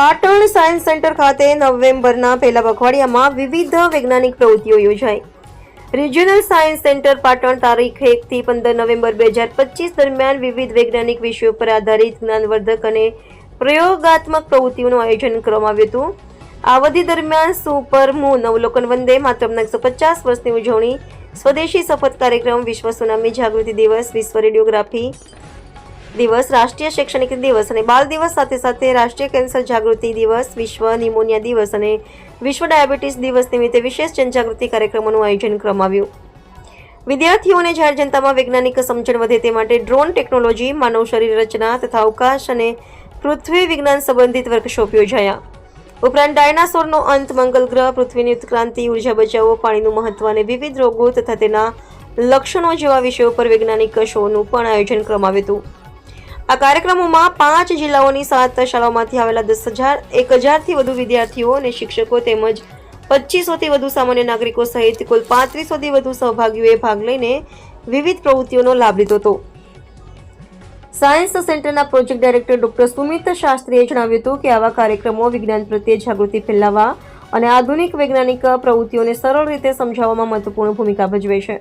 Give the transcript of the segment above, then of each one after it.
Patan science centre ખાતે નવેમ્બરના પહેલા પખવાડિયામાં વિવિધ વૈજ્ઞાનિક પ્રવૃત્તિઓ યોજાઈ. રિજિયોનલ સાયન્સ સેન્ટર પાટણ તારીખ એકથી પંદર નવેમ્બર બે હજાર પચીસ દરમિયાન વિવિધ વૈજ્ઞાનિક વિષયો પર આધારિત જ્ઞાનવર્ધક અને પ્રયોગાત્મક પ્રવૃત્તિઓનું આયોજન કરવામાં આવ્યું હતું. આ અવધિ દરમિયાન સુપર મૂન અવલોકન વંદે માતરમના એકસો પચાસ વર્ષની ઉજવણી, સ્વદેશી શપથ કાર્યક્રમ, વિશ્વ સુનામી જાગૃતિ દિવસ, વિશ્વ રેડિયોગ્રાફી દિવસ, રાષ્ટ્રીય શૈક્ષણિક દિવસ અને બાળ દિવસ સાથે સાથે રાષ્ટ્રીય કેન્સર જાગૃતિ દિવસ, વિશ્વ નિમોનિયા દિવસ અને વિશ્વ ડાયાબિટીસ દિવસ નિમિત્તે વિશેષ જનજાગૃતિ કાર્યક્રમોનું આયોજન કરવામાં વિદ્યાર્થીઓને જાહેર જનતામાં વૈજ્ઞાનિક સમજણ વધે તે માટે ડ્રોન ટેકનોલોજી, માનવ શરીર રચના તથા અવકાશ અને પૃથ્વી વિજ્ઞાન સંબંધિત વર્કશોપ યોજાયા. ઉપરાંત ડાયનાસોરનો અંત, મંગલ ગ્રહ પૃથ્વીની ઉત્ક્રાંતિ ઊર્જા બચાવો, પાણીનું મહત્વ અને વિવિધ રોગો તથા તેના લક્ષણો જેવા વિષયો પર વૈજ્ઞાનિક શોનું પણ આયોજન કરવામાં આવ્યું હતું. આ કાર્યક્રમોમાં પાંચ જિલ્લાઓની સાત શાળાઓમાંથી આવેલા દસ હજાર, એક હજારથી વધુ વિદ્યાર્થીઓ અને શિક્ષકો તેમજ પચીસોથી વધુ સામાન્ય નાગરિકો સહિત કુલ પાંત્રીસોથી વધુ સહભાગીઓએ ભાગ લઈને વિવિધ પ્રવૃત્તિઓનો લાભ લીધો હતો. સાયન્સ સેન્ટરના પ્રોજેક્ટ ડાયરેક્ટર ડોક્ટર સુમિત શાસ્ત્રીએ જણાવ્યું હતું કે આવા કાર્યક્રમો વિજ્ઞાન પ્રત્યે જાગૃતિ ફેલાવવા અને આધુનિક વૈજ્ઞાનિક પ્રવૃત્તિઓને સરળ રીતે સમજાવવામાં મહત્વપૂર્ણ ભૂમિકા ભજવે છે.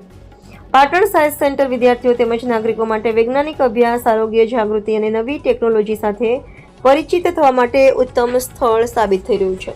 પાટણ સાયન્સ સેન્ટર વિદ્યાર્થીઓ તેમજ નાગરિકો માટે વૈજ્ઞાનિક અભ્યાસ, આરોગ્ય જાગૃતિ અને નવી ટેકનોલોજી સાથે પરિચિત થવા માટે ઉત્તમ સ્થળ સાબિત થઈ રહ્યું છે.